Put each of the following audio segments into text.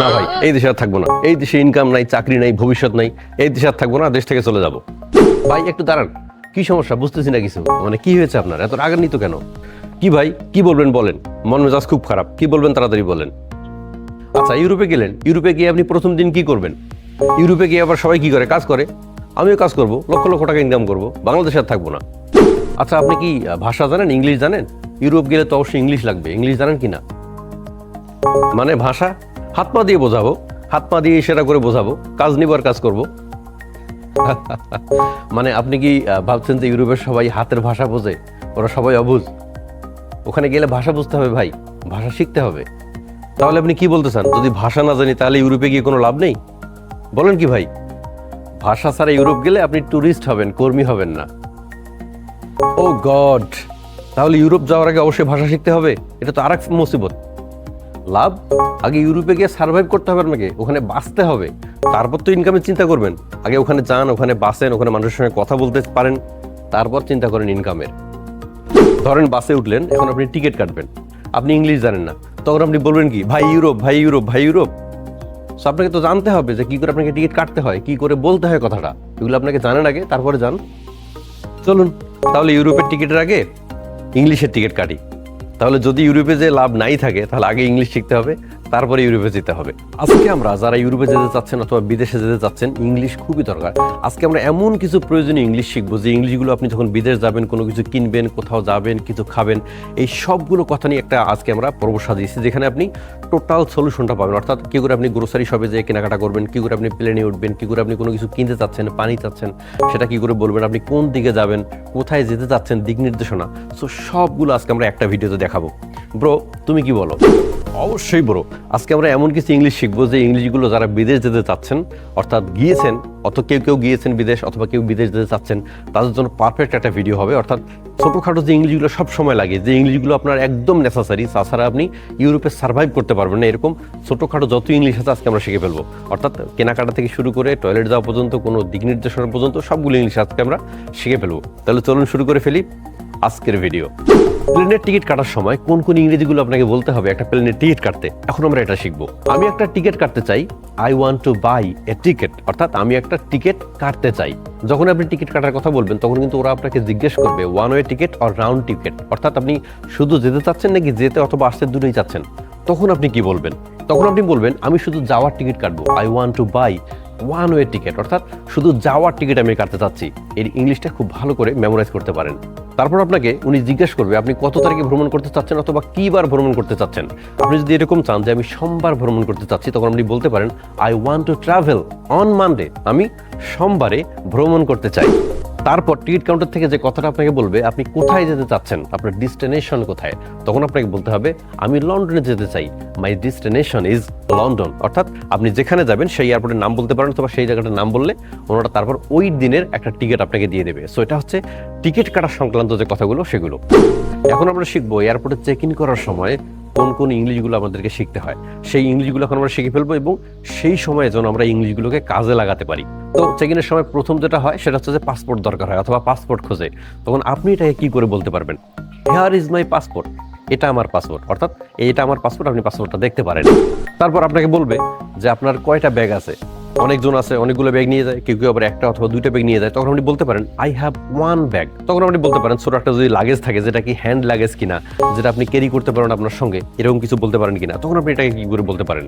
না ভাই, এই দেশে আর থাকব না। এই দেশে ইনকাম নাই, চাকরি নাই, ভবিষ্যৎ নাই, এই দেশে আর থাকব না, দেশ থেকে চলে যাব। ভাই, একটু দাঁড়ান। কি সমস্যা? বুঝতেছি না কিছু। মানে কি হয়েছে আপনার? এত রাগান্বিত কেন? কি ভাই, কি বলবেন বলেন? মন মেজাজ খুব খারাপ। কি বলবেন তাড়াতাড়ি বলেন। আচ্ছা ইউরোপে গেলেন। ইউরোপে গিয়ে আপনি প্রথম দিন কি করবেন? ইউরোপে গিয়ে আবার সবাই কি করে? কাজ করে? আমিও কাজ করব, লক্ষ লক্ষ টাকা ইনকাম করব। বাংলাদেশে আর থাকব না। আচ্ছা আপনি কি ভাষা জানেন? ইংলিশ জানেন? ইউরোপ গেলে তো অবশ্যই ইংলিশ লাগবে। ইংলিশ জানেন কি না? মানে ভাষা? হাত পা দিয়ে বোঝাবো, হাত পা দিয়ে ইশারা করে বোঝাবো, কাজ নিবার কাজ করব। মানে আপনি কি ভাবছেন যে ইউরোপের সবাই হাতের ভাষা বোঝে? ওরা সবাই অবুঝ। ওখানে গেলে ভাষা বুঝতে হবে ভাই, ভাষা শিখতে হবে। তাহলে আপনি কি বলতে চান? যদি ভাষা না জানি, তাহলে ইউরোপে গিয়ে কোনো লাভ নেই? বলেন কি ভাই? ভাষা ছাড়া ইউরোপ গেলে আপনি ট্যুরিস্ট হবেন, কর্মী হবেন না। ও গড! তাহলে ইউরোপ যাওয়ার আগে অবশ্যই ভাষা শিখতে হবে? এটা তো আরেক মুসিবত। লাভ? আগে ইউরোপে গিয়ে সার্ভাইভ করতে হবে আপনাকে, ওখানে বাঁচতে হবে। তারপর তো ইনকামের চিন্তা করবেন। আগে ওখানে যান, ওখানে বাসেন, ওখানে মানুষের সঙ্গে কথা বলতে পারেন, তারপর চিন্তা করেন ইনকামের ধরেন বাসে উঠলেন, এখন আপনি টিকিট কাটবেন। আপনি ইংলিশ জানেন না। তখন আপনি বলবেন কি, ভাই ইউরোপ ভাই ইউরোপ ভাই ইউরোপ। সো আপনাকে তো জানতে হবে যে কি করে আপনাকে টিকিট কাটতে হয়, কি করে বলতে হয় কথাটা। এগুলো আপনাকে জানেন আগে, তারপরে যান। চলুন, তাহলে ইউরোপের টিকিটের আগে ইংলিশের টিকিট কাটি। তাহলে যদি ইউরোপে যে লাভ নাই থাকে তাহলে আগে ইংলিশ শিখতে হবে। তারপরে ইউরোপে যেতে হবে। আজকে আমরা যারা ইউরোপে যেতে চাচ্ছেন অথবা বিদেশে যেতে চাচ্ছেন, ইংলিশ খুবই দরকার। আজকে আমরা এমন কিছু প্রয়োজনীয় ইংলিশ শিখব, যে ইংলিশগুলো আপনি যখন বিদেশ যাবেন, কোনো কিছু কিনবেন, কোথাও যাবেন, কিছু খাবেন, এই সবগুলো কথা নিয়ে একটা আজকে আমরা পর্ব সাজিয়েছি, যেখানে আপনি টোটাল সলিউশনটা পাবেন। অর্থাৎ কি করে আপনি গ্রোসারি শপে যেয়ে কেনাকাটা করবেন, কি করে আপনি প্লেনে উঠবেন, কি করে আপনি কোনো কিছু কিনতে চাচ্ছেন, পানি চাচ্ছেন, সেটা কি করে বলবেন, আপনি কোন দিকে যাবেন, কোথায় যেতে চাচ্ছেন, দিক নির্দেশনা। সো সবগুলো আজকে আমরা একটা ভিডিওতে দেখাবো। ব্রো তুমি কি বলো? অবশ্যই ব্রো আজকে আমরা এমন কিছু ইংলিশ শিখব যে ইংলিশগুলো যারা বিদেশ যেতে চাচ্ছেন, অর্থাৎ গিয়েছেন, অত কেউ কেউ গিয়েছেন বিদেশ অথবা কেউ বিদেশ যেতে চাচ্ছেন, তাদের জন্য পারফেক্ট একটা ভিডিও হবে। অর্থাৎ ছোটোখাটো যে ইংলিশগুলো সব সময় লাগে, যে ইংলিশগুলো আপনার একদম নেসেসারি তাছাড়া আপনি ইউরোপে সার্ভাইভ করতে পারবেন না, এরকম ছোটোখাটো যত ইংলিশ আছে আজকে আমরা শিখে ফেলব। অর্থাৎ কেনাকাটা থেকে শুরু করে টয়লেট যাওয়া পর্যন্ত, কোনো দিক নির্দেশনা পর্যন্ত সবগুলো ইংলিশ আজকে আমরা শিখে ফেলব। তাহলে চলুন শুরু করে ফেলি আজকের ভিডিও প্লেনের টিকিট কাটার সময় কোন কোন ইংরেজিগুলো আপনাকে বলতে হবে একটা প্লেনের টিকিট কাটতে? এখন আমরা এটা শিখব। আমি একটা টিকিট কাটতে চাই। I want to buy a ticket অর্থাৎ আমি একটা টিকিট কাটতে চাই। যখন আপনি টিকিট কাটার কথা বলবেন, তখন কিন্তু ওরা আপনাকে জিজ্ঞেস করবে one way ticket or round ticket অর্থাৎ আপনি শুধু যেতে চাচ্ছেন নাকি যেতে অথবা আসতে দূরেই চাচ্ছেন তখন আপনি কি বলবেন? তখন আপনি বলবেন, আমি শুধু যাওয়ার টিকিট কাটবো। I want to buy one way ticket অর্থাৎ শুধু যাওয়ার টিকিট আমি কাটতে চাচ্ছি, এর ইংলিশটা খুব ভালো করে মেমোরাইজ করতে পারেন। তারপর আপনাকে উনি জিজ্ঞেস করবে, আপনি কত তারিখে ভ্রমণ করতে চাচ্ছেন অথবা কি বার ভ্রমণ করতে চাচ্ছেন? আপনি যদি এরকম চান যে আমি সোমবার ভ্রমণ করতে চাচ্ছি, তখন আপনি বলতে পারেন I want to travel on Monday আমি সোমবারে ভ্রমণ করতে চাই। তারপর টিকিট কাউন্টার থেকে যে কথাটা আপনাকে বলবে, আপনি কোথায় যেতে চাচ্ছেন? আপনার ডেস্টিনেশন কোথায়? তখন আপনাকে বলতে হবে, আমি লন্ডনে যেতে চাই। মাই ডেস্টিনেশন ইজ লন্ডন অর্থাৎ আপনি যেখানে যাবেন, সেই এয়ারপোর্টের নাম বলতে পারেন অথবা সেই জায়গাটার নাম বললে ওনারা তারপর ওই দিনের একটা টিকিট আপনাকে দিয়ে দেবে। সো এটা হচ্ছে টিকিট কাটার সংক্রান্ত যে কথাগুলো, সেগুলো। এখন আমরা শিখব এয়ারপোর্টে চেক ইন করার সময় কোন কোন ইংলিশগুলো আমাদেরকে শিখতে হয়, সেই ইংলিশগুলো এখন আমরা শিখে ফেলব এবং সেই সময়ে যেন আমরা ইংলিশগুলোকে কাজে লাগাতে পারি। তো চেক ইনের সময় প্রথম যেটা হয়, সেটা হচ্ছে যে পাসপোর্ট দরকার হয় অথবা পাসপোর্ট খোঁজে। তখন আপনি এটাকে কি করে বলতে পারবেন? হেয়ার ইজ মাই পাসপোর্ট এটা আমার পাসপোর্ট অর্থাৎ এটা আমার পাসপোর্ট আপনি পাসপোর্টটা দেখতে পারেন। তারপর আপনাকে বলবে যে আপনার কয়টা ব্যাগ আছে? অনেকজন আছে, অনেকগুলো ব্যাগ নিয়ে যায়, কেউ কেউ আবার একটা অথবা দুইটা ব্যাগ নিয়ে যায়। তখন আপনি বলতে পারেন আই হ্যাভ ওয়ান ব্যাগ তখন আপনি বলতে পারেন, ছোট একটা যদি লাগেজ থাকে, যেটা কি হ্যান্ড লাগেজ কিনা, যেটা আপনি ক্যারি করতে পারেন আপনার সঙ্গে, এরকম কিছু বলতে পারেন কিনা। তখন আপনি এটাকে কি করে বলতে পারেন?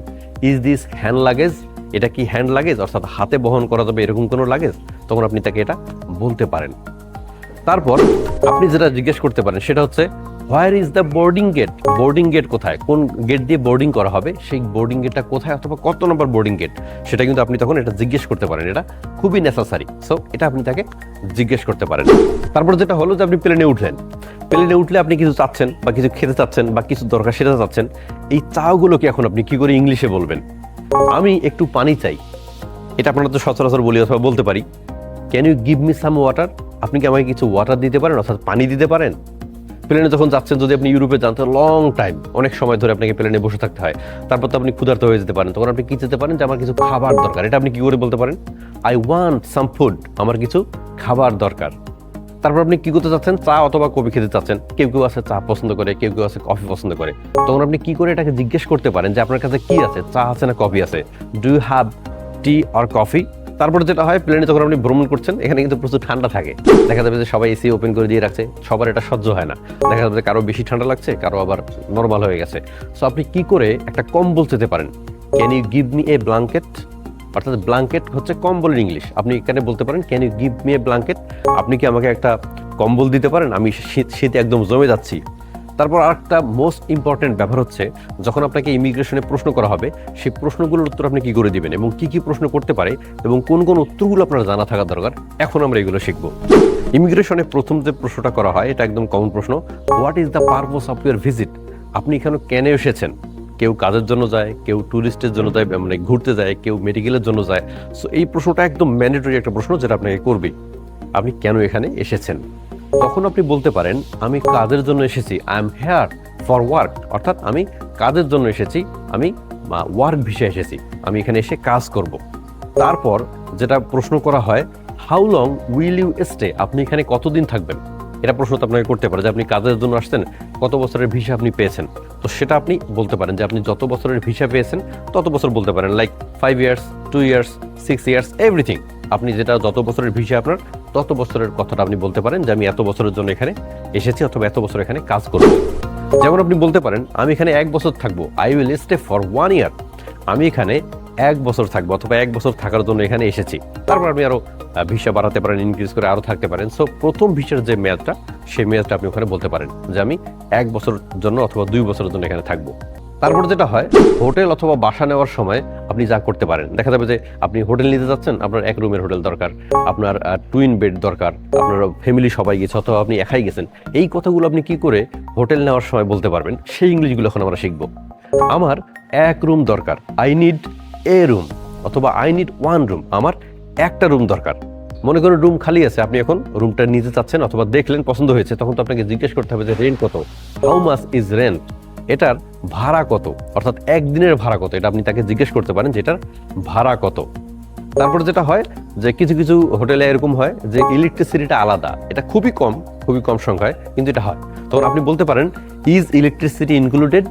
ইজ দিস হ্যান্ড লাগেজ এটা কি হ্যান্ড লাগেজ অর্থাৎ হাতে বহন করা যাবে এরকম কোনো লাগেজ তখন আপনি তাকে এটা বলতে পারেন। তারপর আপনি যেটা জিজ্ঞেস করতে পারেন, সেটা হচ্ছে where is the boarding gate boarding gate কোথায়? কোন গেট দিয়ে বোর্ডিং করা হবে? সেই বোর্ডিং গেটটা কোথায় অথবা কত নম্বর বোর্ডিং গেট সেটা কিন্তু আপনি তখন এটা জিজ্ঞেস করতে পারেন। এটা খুবই নেসেসারি সো এটা আপনি তাকে জিজ্ঞেস করতে পারেন। তারপর যেটা হলো যে আপনি প্লেনে উঠলেন। প্লেনে উঠলে আপনি কিছু চাচ্ছেন বা কিছু খেতে চাচ্ছেন বা কিছু দরকার সেটা চাচ্ছেন। এই চাওগুলোকে এখন আপনি কি করে ইংলিশে বলবেন? আমি একটু পানি চাই। এটা আপনারা তো সচরাচর বলি অথবা বলতে পারি। Can you give me some water আপনি কি আমাকে কিছু ওয়াটার দিতে পারেন? অর্থাৎ পানি দিতে পারেন? প্লেনে যখন যাচ্ছেন, যদি আপনি ইউরোপে যান তাহলে লং টাইম অনেক সময় ধরে আপনাকে প্লেনে বসে থাকতে হয়। তারপর তো আপনি ক্ষুধার্ত হয়ে যেতে পারেন। তখন আপনি কি যেতে পারেন যে, আমার কিছু খাবার দরকার। এটা আপনি কি করে বলতে পারেন? আই ওয়ান্ট সাম ফুড আমার কিছু খাবার দরকার। তারপর আপনি কি করতে চাচ্ছেন চা অথবা কফি খেতে চাচ্ছেন কেউ কেউ আছে চা পছন্দ করে, কেউ কেউ আছে কফি পছন্দ করে। তখন আপনি কি করে এটাকে জিজ্ঞেস করতে পারেন যে, আপনার কাছে কি আছে? চা আছে না কফি আছে? Do have tea or coffee তারপর যেটা হয় প্লেনে যখন আপনি ভ্রমণ করছেন, এখানে কিন্তু প্রচুর ঠান্ডা থাকে। দেখা যাবে যে সবাই এসি ওপেন করে দিয়ে রাখছে, সবার এটা সহ্য হয় না। দেখা যাবে কারও বেশি ঠান্ডা লাগছে, কারও আবার নর্মাল হয়ে গেছে। সো আপনি কি করে একটা কম্বল চেতে পারেন? Can you give me a blanket অর্থাৎ ব্ল্যাঙ্কেট হচ্ছে কম্বলের ইংলিশ আপনি এখানে বলতে পারেন can you give me a blanket আপনি কি আমাকে একটা কম্বল দিতে পারেন? আমি শীত শীতে একদম জমে যাচ্ছি। তারপর আরেকটা মোস্ট ইম্পর্টেন্ট ব্যাপার হচ্ছে, যখন আপনাকে ইমিগ্রেশনে প্রশ্ন করা হবে, সেই প্রশ্নগুলোর উত্তর আপনি কি করে দিবেন এবং কি কি প্রশ্ন করতে পারে এবং কোন কোন উত্তরগুলো আপনার জানা থাকা দরকার, এখন আমরা এগুলো শিখব। ইমিগ্রেশনে প্রথম যে প্রশ্নটা করা হয়, এটা একদম কমন প্রশ্ন what is the purpose of your visit আপনি এখানে কেন এসেছেন? কেউ কাজের জন্য যায়, কেউ ট্যুরিস্টের জন্য যায় মানে ঘুরতে যায়, কেউ মেডিকেলের জন্য যায়। সো এই প্রশ্নটা একদম ম্যান্ডেটরি একটা প্রশ্ন যেটা আপনাকে করবেই। আপনি কেন এখানে এসেছেন? তখন আপনি বলতে পারেন, আমি কাজের জন্য এসেছি? I am here for work অর্থাৎ আমি কাজের জন্য এসেছি? আমি ওয়ার্ক ভিসা এসেছি। আমি এখানে এসে কাজ করব। তারপর যেটা প্রশ্ন করা হয় how long will you stay আপনি এখানে কতদিন থাকবেন? এটা প্রশ্ন তো আপনাকে করতে পারে যে আপনি কাজের জন্য আসছেন, কত বছরের ভিসা আপনি পেয়েছেন। তো সেটা আপনি বলতে পারেন যে আপনি যত বছরের ভিসা পেয়েছেন, তত বছর বলতে পারেন like five years two years six years everything আপনি যেটা যত বছরের ভিসা আপনার তত বছরের কথাটা আপনি বলতে পারেন যে আমি এত বছরের জন্য এখানে এসেছি অথবা এত বছর এখানে কাজ করব যেমন আপনি বলতে পারেন, আমি এখানে এক বছর থাকব। I will stay for one year আমি এখানে এক বছর থাকব অথবা এক বছর থাকার জন্য এখানে এসেছি। তারপর আপনি আরও ভিসা বাড়াতে পারেন ইনক্রিজ করে আরও থাকতে পারেন। সো প্রথম ভিসার যে মেয়াদটা, সেই মেয়াদটা আপনি ওখানে বলতে পারেন যে আমি এক বছর জন্য অথবা দুই বছরের জন্য এখানে থাকব। তারপর যেটা হয়, হোটেল অথবা বাসা নেওয়ার সময় আপনি যা করতে পারেন। দেখা যাবে যে আপনি হোটেল নিতে যাচ্ছেন, আপনার এক রুমের হোটেল দরকার, আপনার টুইন বেড দরকার, আপনার ফ্যামিলি সবাই গেছে অথবা আপনি একাই গেছেন। এই কথাগুলো আপনি কি করে হোটেল নেওয়ার সময় বলতে পারবেন? সেই ইংলিশগুলো এখন আমরা শিখব। আমার এক রুম দরকার আই নিড এ রুম অথবা আই নিড ওয়ান রুম আমার একটা রুম দরকার। মনে করুন রুম খালি আছে, আপনি এখন রুমটা নিতে চাচ্ছেন অথবা দেখলেন পছন্দ হয়েছে, তখন তো আপনাকে জিজ্ঞেস করতে হবে যে রেন্ট কত? হাউ মাস ইজ রেন্ট এটার ভাড়া কত? অর্থাৎ একদিনের ভাড়া কত? এটা আপনি তাকে জিজ্ঞেস করতে পারেন যে এটার ভাড়া কত। তারপর যেটা হয় যে কিছু কিছু হোটেলে এরকম হয় যে ইলেকট্রিসিটিটা আলাদা। এটা খুবই কম খুবই কম সংখ্যায় কিন্তু এটা হয়। তখন আপনি বলতে পারেন ইজ ইলেকট্রিসিটি ইনক্লুডেড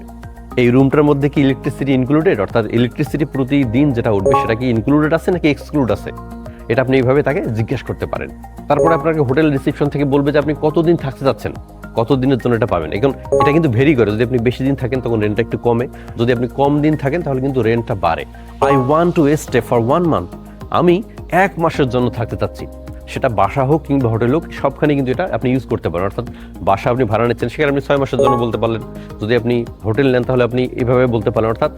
এই রুমটার মধ্যে কি ইলেকট্রিসিটি ইনক্লুডেড অর্থাৎ ইলেকট্রিসিটি প্রতিদিন যেটা উঠবে সেটা কি ইনক্লুডেড আছে নাকি এক্সক্লুড আছে? এটা আপনি এইভাবে তাকে জিজ্ঞেস করতে পারেন। তারপরে আপনাকে হোটেল রিসেপশন থেকে বলবে যে আপনি কতদিন থাকতে চাচ্ছেন কত দিনের জন্য এটা পাবেন। এখন এটা কিন্তু ভেরি করে যদি আপনি বেশি দিন থাকেন তখন রেন্টটা একটু কমে যদি আপনি কম দিন থাকেন তাহলে কিন্তু রেন্টটা বাড়ে। I want to stay for one month আমি এক মাসের জন্য থাকতে চাচ্ছি। সেটা বাসা হোক কিংবা হোটেল হোক, সবখানে কিন্তু এটা আপনি ইউজ করতে পারেন। অর্থাৎ বাসা আপনি ভাড়া নিচ্ছেন, সেখানে আপনি ছয় মাসের জন্য বলতে পারলেন, যদি আপনি হোটেল নেন তাহলে আপনি এভাবে বলতে পারেন। অর্থাৎ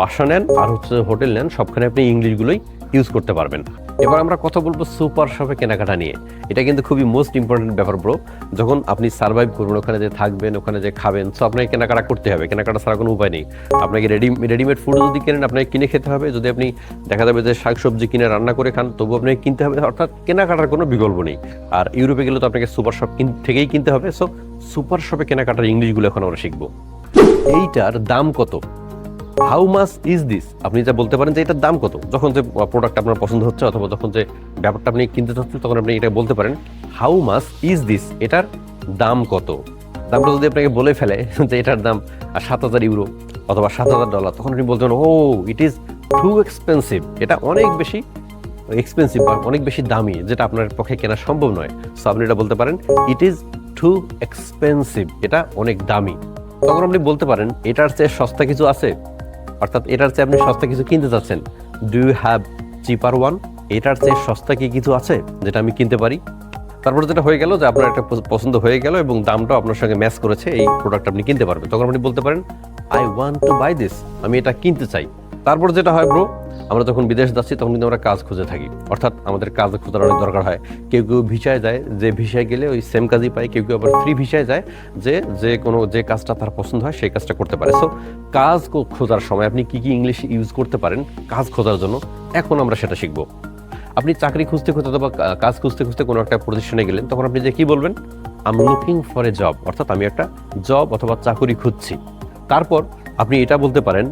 বাসা নেন আর হচ্ছে হোটেল নেন, সবখানে আপনি ইংলিশগুলোই ইউজ করতে পারবেন। এবার আমরা কথা বলব সুপার শপে কেনাকাটা নিয়ে। এটা কিন্তু খুবই মোস্ট ইম্পর্টেন্ট ব্যাপার ব্রো যখন আপনি সার্ভাইভ করবেন, ওখানে যে থাকবেন, ওখানে যে খাবেন সো আপনাকে কেনাকাটা করতে হবে। কেনাকাটা ছাড়া কোনো উপায় নেই। আপনাকে রেডি রেডিমেড ফুড যদি কেনেন, আপনাকে কিনে খেতে হবে। যদি আপনি দেখা যাবে যে শাকসবজি কিনে রান্না করে খান তবু আপনাকে কিনতে হবে। অর্থাৎ কেনাকাটার কোনো বিকল্প নেই। আর ইউরোপে গেলে তো আপনাকে সুপার শপ থেকেই কিনতে হবে। সো সুপার শপে কেনাকাটার ইংলিশগুলো এখন আমরা শিখব। এইটার দাম কত? হাউ মাস ইজ দিস আপনি যা বলতে পারেন যে এটার দাম কত? যখন যে প্রোডাক্ট আপনার পছন্দ হচ্ছে অথবা যখন যে ব্যাপারটা আপনি কিনতে চাচ্ছেন, তখন আপনি এটা বলতে পারেন হাউ মাস ইজ দিস এটার দাম কত? দামটা যদি আপনাকে বলে ফেলে যে এটার দাম সাত হাজার ইউরো অথবা সাত হাজার ডলার, তখন আপনি বলতে পারেন oh it is too expensive এটা অনেক বেশি এক্সপেন্সিভ বা অনেক বেশি দামি, যেটা আপনার পক্ষে কেনা সম্ভব নয়। সো আপনি এটা বলতে পারেন ইট ইজ টু এক্সপেন্সিভ এটা অনেক দামি। তখন আপনি বলতে পারেন, এটার চেয়ে সস্তা কিছু আছে? অর্থাৎ, এটার চেয়ে আপনি সস্তা কিছু কিনতে চাচ্ছেন। Do you have cheaper one এটার চেয়ে সস্তা কি কিছু আছে, যেটা আমি কিনতে পারি? তারপর যেটা হয়ে গেল যে আপনার একটা পছন্দ হয়ে গেল এবং দামটাও আপনার সঙ্গে ম্যাচ করেছে, এই প্রোডাক্ট আপনি কিনতে পারবেন। তখন আপনি বলতে পারেন I want to buy this আমি এটা কিনতে চাই। তারপর যেটা হয় ব্রো আমরা যখন বিদেশ যাচ্ছি, তখন কিন্তু আমরা কাজ খুঁজে থাকি। অর্থাৎ আমাদের কাজ খোঁজার অনেক দরকার হয়। কেউ কেউ ভিসায় যায়, যে ভিসায় গেলে ওই সেম কাজই পায়। কেউ কেউ আবার ফ্রি ভিসায় যায়, যে যে কোনো, যে কাজটা তার পছন্দ হয়, সেই কাজটা করতে পারে। সো কাজ খোঁজার সময় আপনি কি কি ইংলিশ ইউজ করতে পারেন, কাজ খোঁজার জন্য, এখন আমরা সেটা শিখব। আপনি চাকরি খুঁজতে খুঁজতে অথবা কাজ খুঁজতে খুঁজতে কোনো একটা প্রতিষ্ঠানে গেলেন, তখন আপনি যে কি বলবেন? Am looking for a job অর্থাৎ আমি একটা জব অথবা চাকরি খুঁজছি। তারপর আপনি এটা বলতে পারেন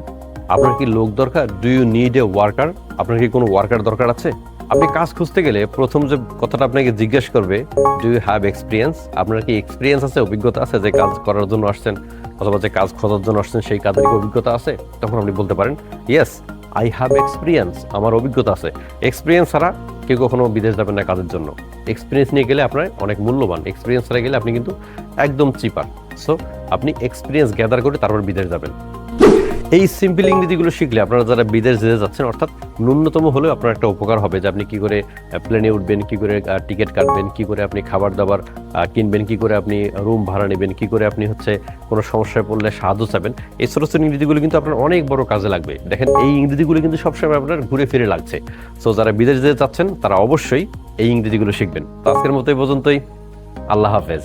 আপনার কি লোক দরকার? Do you need a worker আপনার কি কোনো ওয়ার্কার দরকার আছে? আপনি কাজ খুঁজতে গেলে প্রথম যে কথাটা আপনাকে জিজ্ঞেস করবে ডু ইউ হ্যাভ এক্সপিরিয়েন্স আপনার কি এক্সপিরিয়েন্স আছে, অভিজ্ঞতা আছে যে কাজ করার জন্য আসছেন অথবা যে কাজ খোঁজার জন্য আসছেন, সেই কাজের কি অভিজ্ঞতা আছে? তখন আপনি বলতে পারেন ইয়েস আই হ্যাভ এক্সপিরিয়েন্স আমার অভিজ্ঞতা আছে। এক্সপিরিয়েন্স ছাড়া কেউ কখনো বিদেশ যাবেন না কাজের জন্য। এক্সপিরিয়েন্স নিয়ে গেলে আপনার অনেক মূল্যবান। এক্সপিরিয়েন্স ছাড়া গেলে আপনি কিন্তু একদম চিপার সো আপনি এক্সপিরিয়েন্স গ্যাদার করে তারপর বিদেশ যাবেন। এই সিম্পল ইংরেজিগুলো শিখলে আপনারা যারা বিদেশ যেতে যাচ্ছেন, অর্থাৎ ন্যূনতম হলেও আপনার একটা উপকার হবে যে আপনি কি করে প্লেনে উঠবেন, কি করে টিকিট কাটবেন, কি করে আপনি খাবার দাবার কিনবেন, কি করে আপনি রুম ভাড়া নেবেন, কি করে আপনি হচ্ছে কোনো সমস্যায় পড়লে সাহায্য চাবেন এই ছোটো ইংরেজিগুলো কিন্তু আপনার অনেক বড় কাজে লাগবে। দেখেন, এই ইংরেজিগুলো কিন্তু সবসময় আপনার ঘুরে ফিরে লাগছে। সো যারা বিদেশ যেতে চাচ্ছেন তারা অবশ্যই এই ইংরেজিগুলো শিখবেন। তো আজকের মতো এই পর্যন্তই। আল্লাহ হাফেজ।